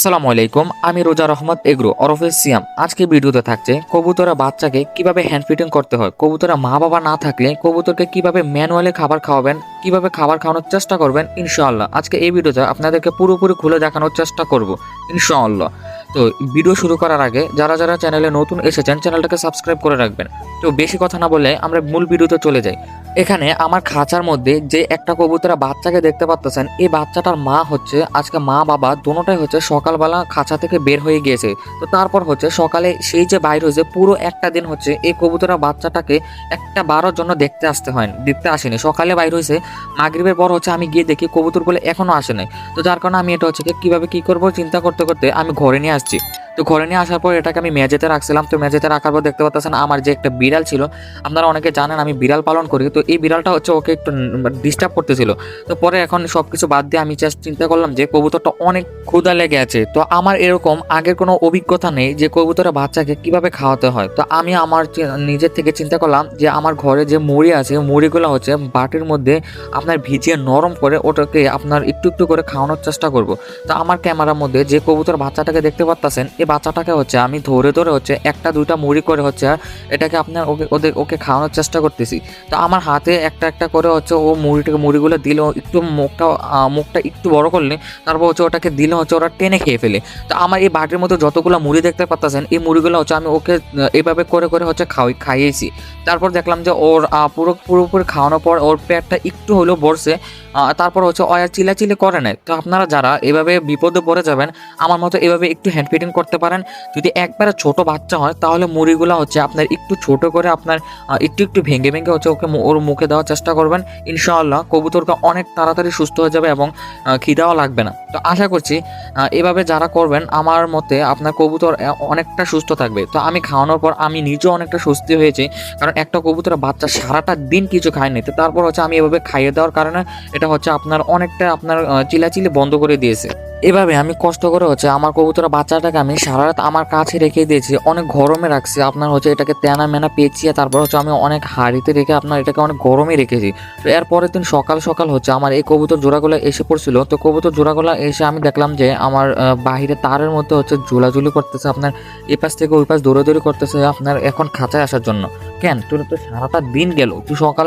আসসালামু আলাইকুম, আমি রোজা রহমত এগ্রো, ওরফে সিয়াম। আজকে ভিডিওতে থাকছে কবুতরা বাচ্চাকে কীভাবে হ্যান্ড ফিটিং করতে হয়। কবুতরা মা বাবা না থাকলে কবুতরকে কীভাবে ম্যানুয়ালি খাবার খাওয়াবেন, কীভাবে খাবার খাওয়ানোর চেষ্টা করবেন, ইনশাআল্লাহ। আজকে এই ভিডিওতে আপনাদেরকে পুরোপুরি খুলে দেখানোর চেষ্টা করব, ইনশাআল্লাহ। তো ভিডিও শুরু করার আগে যারা যারা চ্যানেলে নতুন এসেছেন চ্যানেলটাকে সাবস্ক্রাইব করে রাখবেন। তো বেশি কথা না বলে আমরা মূল ভিডিওতে চলে যাই। এখানে আমার খাঁচার মধ্যে যে একটা কবুতরা বাচ্চাকে দেখতে পাচ্ছেন এই বাচ্চাটার মা হচ্ছে, আজকে মা, বাবা দুটোটাই হচ্ছে সকালবেলা খাঁচা থেকে বের হয়ে গিয়েছে। তো তারপর হচ্ছে সকালে সেই যে বাইর হয়েছে, পুরো একটা দিন হচ্ছে এই কবুতরা বাচ্চাটাকে একটা বারোর জন্য দেখতে আসতে হয় দেখতে আসেনি। সকালে বাইর হয়েছে, মাগরিবের পর হচ্ছে আমি গিয়ে দেখি কবুতরগুলো এখনও আসে নাই। তো যার কারণে আমি এটা হচ্ছে কীভাবে কি করব চিন্তা করতে করতে আমি ঘরে নিয়ে আসছি। তো ঘরে নিয়ে আসার পর এটাকে আমি মেঝেতে রাখছিলাম। তো মেঝেতে রাখার পর দেখতে পাচ্ছেন আমার যে একটা বিড়াল ছিল, আপনারা অনেকে জানেন আমি বিড়াল পালন করি, তো এই বিড়ালটা হচ্ছে ওকে একটু ডিস্টার্ব করতেছিল। তো পরে এখন সব কিছু বাদ দিয়ে আমি জাস্ট চিন্তা করলাম যে কবুতরটা অনেক ক্ষুধা লেগে আছে। তো আমার এরকম আগের কোনো অভিজ্ঞতা নেই যে কবুতরের বাচ্চাকে কীভাবে খাওয়াতে হয়। তো আমি আমার নিজের থেকে চিন্তা করলাম যে আমার ঘরে যে মুড়ি আছে, মুড়িগুলো হচ্ছে বাটির মধ্যে আপনার ভিজিয়ে নরম করে ওটাকে আপনার একটু একটু করে খাওয়ানোর চেষ্টা করব। তো আমার ক্যামেরার মধ্যে যে কবুতর বাচ্চাটাকে দেখতে পাচ্ছেন এই বাচ্চাটাকে হচ্ছে আমি ধরে ধরে হচ্ছে একটা দুইটা মুড়ি করে হচ্ছে এটাকে আপনার ওকে ওদের ওকে খাওয়ানোর চেষ্টা করতেছি। তো আমার হাতে একটা একটা করে হচ্ছে ও মুড়িটাকে মুড়িগুলো দিলে একটু মুখটা মুখটা একটু বড় করলে তারপর হচ্ছে ওটাকে দিলে হচ্ছে ওরা টেনে খেয়ে ফেলে। তো আমার এই বাটির মধ্যে যতগুলো মুড়ি দেখতে পাচ্ছেন এই মুড়িগুলো হচ্ছে আমি ওকে এইভাবে করে করে হচ্ছে খাওয়াই খাইয়েছি। তারপর দেখলাম যে ওর পুরো পুরোপুরি খাওয়ানোর পর ওর পেটটা একটু হলেও আহ, তারপর হচ্ছে ও আর চিলাচিলি করে নেয় তো আপনারা যারা এভাবে বিপদে পড়ে যাবেন আমার মতো এভাবে একটু হ্যান্ড ফিটিং করতে পারেন। যদি একবারে ছোট বাচ্চা হয়, তাহলে মুড়িগুলো হচ্ছে আপনার একটু ছোট করে আপনার একটু একটু ভেঙে ভেঙে হচ্ছে ওকে ওর মুখে দেওয়ার চেষ্টা করবেন। ইনশাআল্লাহ কবুতরকে অনেক তাড়াতাড়ি সুস্থ হয়ে যাবে এবং খিদাও লাগবে না। তো আশা করছি এভাবে যারা করবেন, আমার মতে আপনার কবুতর অনেকটা সুস্থ থাকবে। তো আমি খাওয়ানোর পর আমি নিজেও অনেকটা স্বস্তি হয়েছি। কারণ একটা কবুতরের বাচ্চা সারাটা দিন কিছু খায়নি। তো তারপর হচ্ছে আমি এভাবে খাইয়ে দেওয়ার কারণে এটা হচ্ছে আপনার অনেকটা আপনার চিলাচিলি বন্ধ করে দিয়েছে। এভাবে আমি কষ্ট করে হচ্ছে আমার কবুতর বাচ্চাটাকে আমি সারা রাত আমার কাছে রেখে দিয়েছি। অনেক গরমে রাখছি। আপনার হচ্ছে এটাকে তেনা মেনা পেঁচিয়ে তারপর হচ্ছে আমি অনেক হাড়িতে রেখে আপনার এটাকে অনেক গরমে রেখেছি। তো এর পরের দিন সকাল সকাল হচ্ছে আমার এই কবুতর জোড়াগুলো এসে পড়ছিল। তো কবুতর জোড়াগুলো এসে আমি দেখলাম যে আমার বাহিরে তারের মধ্যে হচ্ছে ঝুলাঝুলি করতেছে আপনার, এপাশ থেকে ওই পাশ দৌড়াদৌড়ি করতেছে আপনার এখন খাঁচায় আসার জন্য। কেন? তোর তো সারাটা দিন গেল। তুই সকাল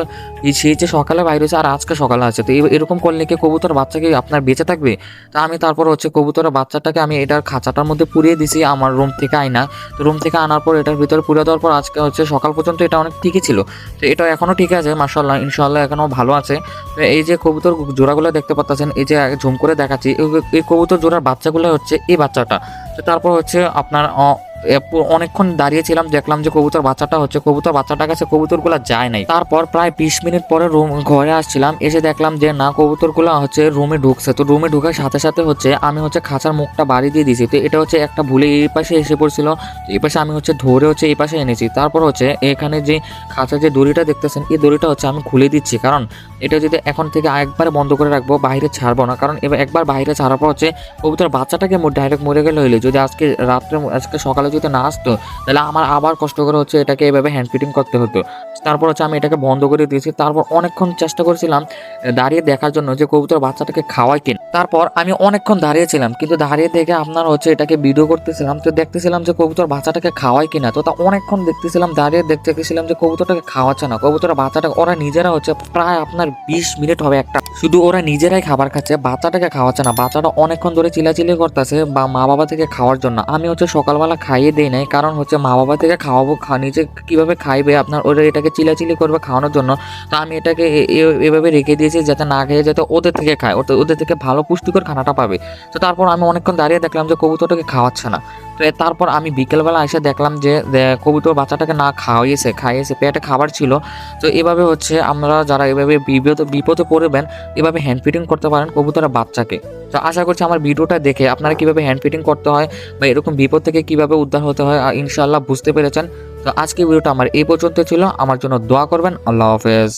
যে সকালে বাইরে আর আজকে সকালে আছে। তো এরকম করলে কি কবুতর বাচ্চাকে আপনার বেঁচে থাকবে? তা আমি তারপর হচ্ছে কবুতরের বাচ্চাটাকে আমি এটার খাঁচাটার মধ্যে পুড়িয়ে দিছি, আমার রুম থেকে আইনা তো রুম থেকে আনার পর এটার ভিতরে পুড়ে দেওয়ার পর আজকে হচ্ছে সকাল পর্যন্ত এটা অনেক ঠিকই ছিল। তো এটা এখনও ঠিক আছে মার্শাল্লাহ ইনশাল্লাহ এখনও ভালো আছে। তো এই যে কবুতর জোড়াগুলো দেখতে পাচ্ছেন এই যে ঝুম করে দেখাচ্ছি এই- কবুতর জোড়ার বাচ্চাগুলো হচ্ছে এই বাচ্চাটা। তো তারপর হচ্ছে আপনার অনেকক্ষণ দাঁড়িয়েছিলাম, দেখলাম যে কবুতর বাচ্চাটা হচ্ছে, কবুতর বাচ্চাটার কাছে কবুতরগুলো যায় নাই। তারপর প্রায় বিশ মিনিট পরে রুম ঘরে আসছিলাম, এসে দেখলাম যে না, কবুতরগুলো হচ্ছে রুমে ঢুকছে। তো রুমে ঢুকার সাথে সাথে হচ্ছে আমি হচ্ছে খাঁচার মুখটা বাড়ি দিয়ে দিয়েছি। তো এটা হচ্ছে একটা ভুলে এই পাশে এসে পড়ছিল এই পাশে আমি হচ্ছে ধরে হচ্ছে এই পাশে এনেছি। তারপর হচ্ছে এখানে যে খাঁচার যে দড়িটা দেখতেছেন, এই দড়িটা হচ্ছে আমি খুলে দিচ্ছি। কারণ এটা যদি এখন থেকে একবার বন্ধ করে রাখব বাইরে ছাড়বো না। কারণ এবার একবার বাইরে ছাড়ার পর হচ্ছে কবুতর বাচ্চাটাকে ডাইরেক্ট মরে গেলে হইলে। যদি আজকে রাত্রে আজকে সকালে যদি না আসতো, তাহলে আমার আবার কষ্ট করে হচ্ছে এটাকে এভাবে হ্যান্ড ফিটিং করতে হতো। তারপর হচ্ছে আমি এটাকে বন্ধ করে দিয়েছি। তারপর অনেকক্ষণ চেষ্টা করেছিলাম দাঁড়িয়ে দেখার জন্য যে কবুতর বাচ্চাটাকে খাওয়াই কিনা। তারপর আমি অনেকক্ষণ দাঁড়িয়েছিলাম, কিন্তু দাঁড়িয়ে থেকে আপনার হচ্ছে এটাকে ভিডিও করতেছিলাম, তো দেখতেছিলাম যে কবুতর বাচ্চাটাকে খাওয়াই কিনা। তো তা অনেকক্ষণ দেখতেছিলাম, দাঁড়িয়ে দেখতে গেছিলাম যে কবুতরটাকে খাওয়াচ্ছে না। কবুতর বাচ্চাটা, ওরা নিজেরা হচ্ছে প্রায় আপনার বিশ মিনিট হবে একটা। শুধু ওরা নিজেরাই খাবার খাচ্ছে, বাচ্চাটাকে খাওয়াচ্ছে না। বাচ্চাটা অনেকক্ষণ ধরে চিলাচিলি করতেছে বা মা বাবা থেকে খাওয়ার জন্য। আমি হচ্ছে সকালবেলা খাইয়ে দেই নাই, কারণ হচ্ছে মা বাবা থেকে খাওয়াবো, খা, নিজে কীভাবে খাইবে আপনার, ওরা এটাকে চিলাচিলি করবে খাওয়ানোর জন্য। তো আমি এটাকে এভাবে রেখে দিয়েছি যাতে না খেয়ে যাতে ওদের থেকে খায়। ওদের থেকে ভালো পুষ্টিকর খানাটা পাবে। তো তারপর আমি অনেকক্ষণ দাঁড়িয়ে দেখলাম যে কবুতরটাকে খাওয়াচ্ছে না। তো তারপর আমি বিকেলবেলা এসে দেখলাম যে কবুতর বাচ্চাটাকে না খাওয়াইয়েছে, খাইয়েছে, পেটে খাবার ছিল। তো এভাবে হচ্ছে আমরা যারা এভাবে বিপদ, বিপদে পড়বেন, এভাবে হ্যান্ড ফিটিং করতে পারেন কবুতরের বাচ্চাকে। তো আশা করছি আমার ভিডিওটা দেখে আপনারা কীভাবে হ্যান্ড ফিটিং করতে হয় বা এরকম বিপদ থেকে কীভাবে উদ্ধার হতে হয় আর ইনশাআল্লাহ বুঝতে পেরেছেন। তো আজকে ভিডিওটা আমার এই পর্যন্ত ছিল। আমার জন্য দোয়া করবেন। আল্লাহ হাফেজ।